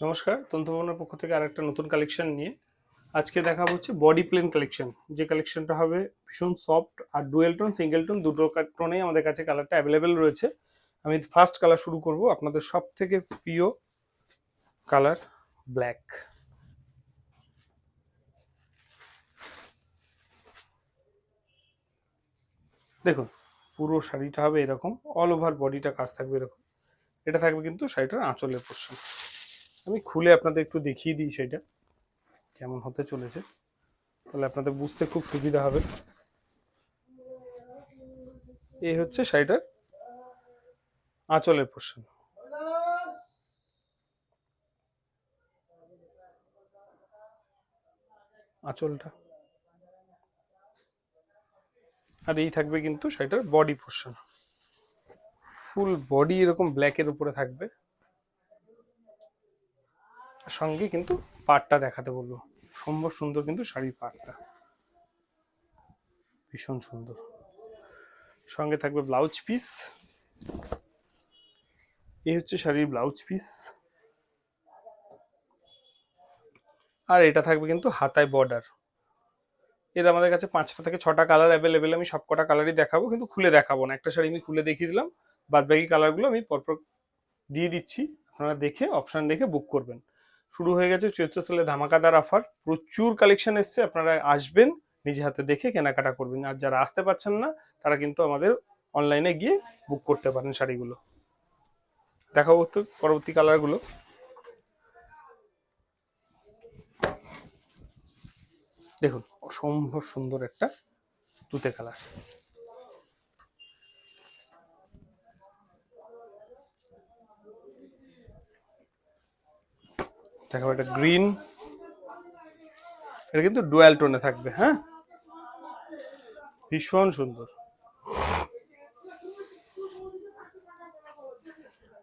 নমস্কার তন্তুভবনের পক্ষ থেকে আরেকটা নতুন কালেকশন নিয়ে আজকে দেখাবো হচ্ছে বডি প্লেন কালেকশন যে কালেকশনটা হবে ভীষণ সফট আর ডুয়েল টোন সিঙ্গেল টোন দুটো টোনেই আমাদের কাছে কালারটা অ্যাভেলেবেল রয়েছে। আমি ফার্স্ট কালার শুরু করব আপনাদের সব থেকে প্রিয় কালার ব্ল্যাক দেখুন, পুরো শাড়িটা হবে এরকম অল ওভার বডিটা কাজ থাকবে এরকম। এটা থাকবে কিন্তু শাড়িটার আঁচলের পোর্শন আমি খুলে আপনাদের একটু দেখিয়ে দিই সেটা, কেমন হতে চলেছে। তাহলে আপনাদের বুঝতে খুব সুবিধা হবে। এই হচ্ছে শাড়িটার আঁচলের পোর্শন। আঁচলটা। আর এই থাকবে কিন্তু শাড়িটার বডি পোর্শন। ফুল বডি এরকম ব্ল্যাকের উপরে থাকবে। সঙ্গে কিন্তু পাটটা দেখাতে বলব। সম্ভব সুন্দর কিন্তু শাড়ির পাটটা ভীষণ সুন্দর। সঙ্গে থাকবে ব্লাউজ পিস। এই হচ্ছে শাড়ির ব্লাউজ পিস। আর এটা থাকবে কিন্তু হাতায় বর্ডার এর আমাদের কাছে পাঁচটা থেকে ছটা কালার অ্যাভেলেবেল আমি সব কটা কালারই দেখাবো, কিন্তু খুলে দেখাবো না। একটা শাড়ি আমি খুলে দেখিয়ে দিলাম। বাদবাকি কালারগুলো আমি পরপর দিয়ে দিচ্ছি। আপনারা দেখে অপশান দেখে বুক করবেন। শুরু হয়ে গেছে চৈত্র সালে ধামাকাদার অফার। প্রচুর কালেকশন এসছে, আপনারা আসবেন, নিজে হাতে দেখে কেনাকাটা করবেন। আর যারা আসতে পারছেন না, তারা কিন্তু আমাদের অনলাইনে গিয়ে বুক করতে পারেন শাড়িগুলো। দেখাবো তো পরবর্তী কালারগুলো দেখুন, অসম্ভব সুন্দর একটা তুতে কালার দেখাবো, এটা গ্রিন এটা কিন্তু ডুয়াল টোনে থাকবে হ্যাঁ? ভীষণ সুন্দর।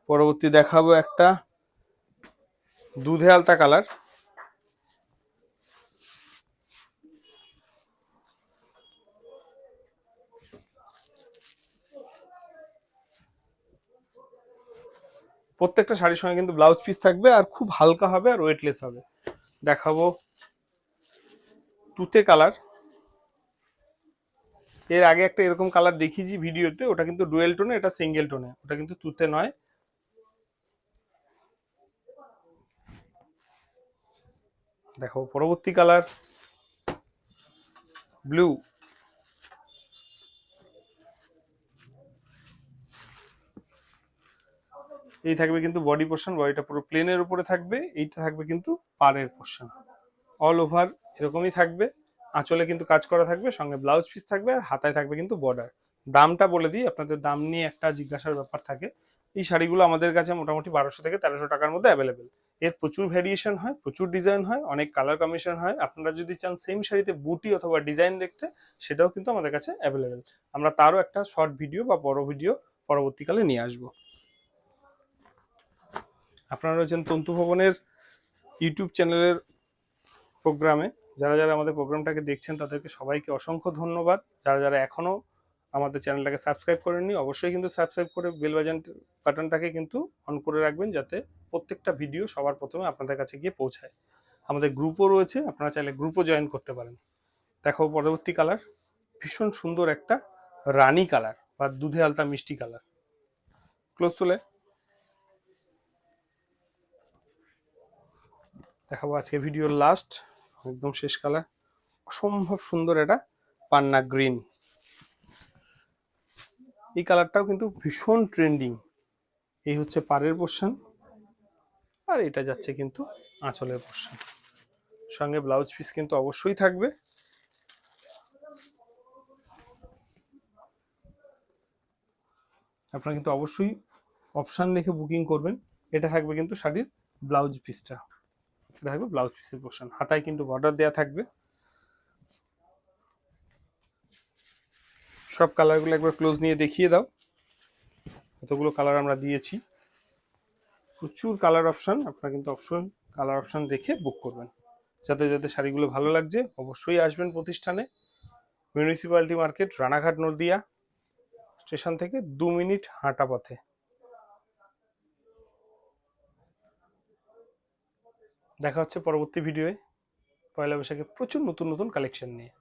পরবর্তী দেখাবো একটা দুধে আলতা কালার প্রত্যেকটা শাড়ির সঙ্গে কিন্তু ব্লাউজ পিস থাকবে আর খুব হালকা হবে আর ওয়েটলেস হবে। দেখাবো তুতে কালারের আগে একটা এরকম কালার দেখিয়েছি ভিডিওতে, ওটা কিন্তু ডুয়েল টোনে এটা সিঙ্গেল টোনে ওটা কিন্তু তুতে নয়। দেখো পরবর্তী কালার ব্লু এই থাকবে কিন্তু বডি পোর্শন বডিটা পুরো প্লেনের উপরে থাকবে, এইটা থাকবে কিন্তু পাড়ের পোর্শন অল ওভার এরকমই থাকবে। আঁচলে কিন্তু কাজ করা থাকবে, সঙ্গে ব্লাউজ পিস থাকবে আর হাতায় থাকবে কিন্তু বর্ডার দামটা বলে দিই, আপনাদের দাম নিয়ে একটা জিজ্ঞাসার ব্যাপার থাকে। এই শাড়িগুলো আমাদের কাছে মোটামুটি বারোশো থেকে তেরোশো টাকার মধ্যে অ্যাভেলেবেল এর প্রচুর ভ্যারিয়েশন হয়, প্রচুর ডিজাইন হয়, অনেক কালার কম্বিনেশন হয়। আপনারা যদি চান সেম শাড়িতে বুটি অথবা ডিজাইন দেখতে, সেটাও কিন্তু আমাদের কাছে অ্যাভেলেবেল আমরা তারও একটা শর্ট ভিডিও বা বড় ভিডিও পরবর্তীকালে নিয়ে আসব। আপনারা রয়েছেন তন্তু ভবনের ইউটিউব চ্যানেলের প্রোগ্রামে। যারা যারা আমাদের প্রোগ্রামটাকে দেখছেন, তাদেরকে সবাইকে অসংখ্য ধন্যবাদ। যারা যারা এখনও আমাদের চ্যানেলটাকে সাবস্ক্রাইব করেননি, অবশ্যই কিন্তু সাবস্ক্রাইব করে বেল বাজান বাটনটাকে কিন্তু অন করে রাখবেন, যাতে প্রত্যেকটা ভিডিও সবার প্রথমে আপনাদের কাছে গিয়ে পৌঁছায়। আমাদের গ্রুপও রয়েছে, আপনারা চাইলে গ্রুপও জয়েন করতে পারেন। দেখো পরবর্তী কালার। ভীষণ সুন্দর একটা রানী কালার বা দুধে আলতা মিষ্টি কালার। ক্লোজ চলে। দেখাবো আজকে ভিডিওর লাস্ট একদম শেষ কালার অসম্ভব সুন্দর এটা, পান্না গ্রিন এই কালারটাও কিন্তু ভীষণ ট্রেন্ডিং এই হচ্ছে পাড়ের পোর্শন আর এটা যাচ্ছে কিন্তু আঁচলের পোর্শন সঙ্গে ব্লাউজ পিস কিন্তু অবশ্যই থাকবে। আপনারা কিন্তু অবশ্যই অপশান রেখে বুকিং করবেন। এটা থাকবে কিন্তু শাড়ির ব্লাউজ পিসটা এটা থাকবে ব্লাউজ পিসের পোর্শন হাতায় কিন্তু বর্ডার দেওয়া থাকবে। সব কালারগুলো একবার ক্লোজ নিয়ে দেখিয়ে দাও। কতগুলো কালার আমরা দিয়েছি। প্রচুর কালার অপশান আপনারা কিন্তু অপশন কালার অপশান রেখে বুক করবেন। যাতে যাতে শাড়িগুলো ভালো লাগছে, অবশ্যই আসবেন প্রতিষ্ঠানে। Municipality market Ranaghat, Nadia. Station থেকে দু মিনিট হাঁটা পথে। দেখা হচ্ছে পরবর্তী ভিডিওয়ে। পয়লা বৈশাখে প্রচুর নতুন নতুন কালেকশন নিয়ে।